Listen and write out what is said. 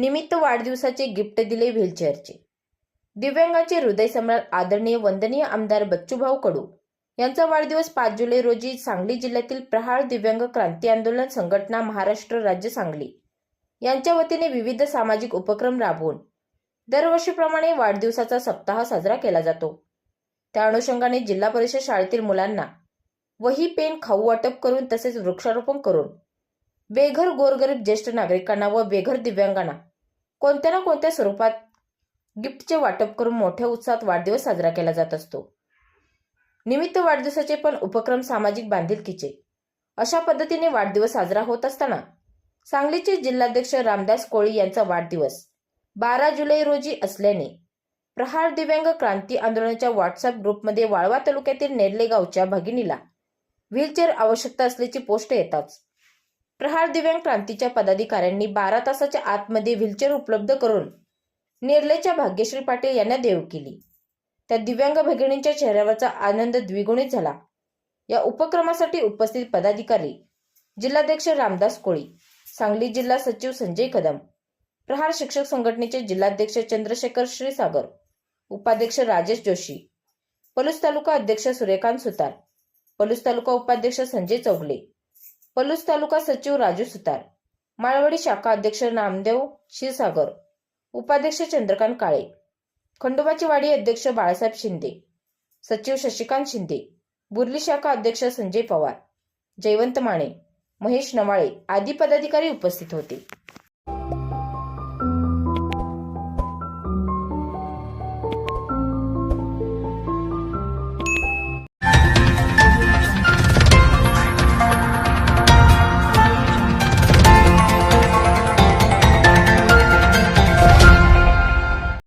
निमित्त वाढदिवसाचे गिफ्ट दिले व्हीलचेअरचे. दिव्यांगाचे हृदय सम्राट आदरणीय वंदनीय आमदार बच्चूभाऊ कडू यांचा वाढदिवस पाच जुलै रोजी सांगली जिल्ह्यातील प्रहार दिव्यांग क्रांती आंदोलन संघटना महाराष्ट्र राज्य सांगली यांच्या वतीने विविध सामाजिक उपक्रम राबवून दरवर्षीप्रमाणे वाढदिवसाचा सप्ताह साजरा केला जातो. त्या अनुषंगाने जिल्हा परिषद शाळेतील मुलांना वही पेन खाऊ वाटप करून तसेच वृक्षारोपण करून बेघर गोरगरीब ज्येष्ठ नागरिकांना व बेघर दिव्यांगांना कोणत्या ना कोणत्या स्वरूपात गिफ्टचे वाटप करून मोठ्या उत्साहात वाढदिवस साजरा केला जात असतो. निमित्त वाढदिवसाचे पण उपक्रम सामाजिक बांधिलकीचे. अशा पद्धतीने वाढदिवस साजरा होत असताना सांगलीचे जिल्हाध्यक्ष रामदास कोळी यांचा वाढदिवस बारा जुलै रोजी असल्याने प्रहार दिव्यांग क्रांती आंदोलनाच्या व्हॉट्सअप ग्रुपमध्ये वाळवा तालुक्यातील नेर्ले गावच्या भगिनीला व्हीलचेअर आवश्यकता असल्याची पोस्ट येताच प्रहार दिव्यांग क्रांतीच्या पदाधिकाऱ्यांनी बारा तासाच्या आतमध्ये व्हीलचेअर उपलब्ध करून नेर्लेच्या भाग्यश्री पाटील यांना देव केली. त्या दिव्यांग भगिनींच्या चेहऱ्यावरचा आनंद द्विगुणित झाला. या उपक्रमासाठी उपस्थित पदाधिकारी जिल्हाध्यक्ष रामदास कोळी सांगली जिल्हा सचिव संजय कदम प्रहार शिक्षक संघटनेचे जिल्हाध्यक्ष चंद्रशेखर श्रीसागर उपाध्यक्ष राजेश जोशी पलूस तालुका अध्यक्ष सूर्यकांत सुतार पलूस तालुका उपाध्यक्ष संजय चौगले पलूस तालुका सचिव राजू सुतार माळवाडी शाखा अध्यक्ष नामदेव क्षीरसागर उपाध्यक्ष चंद्रकांत काळे खंडोबाची वाडी अध्यक्ष बाळासाहेब शिंदे सचिव शशिकांत शिंदे बुर्ली शाखा अध्यक्ष संजय पवार जयवंत माने महेश नवाळे आदी पदाधिकारी उपस्थित होते.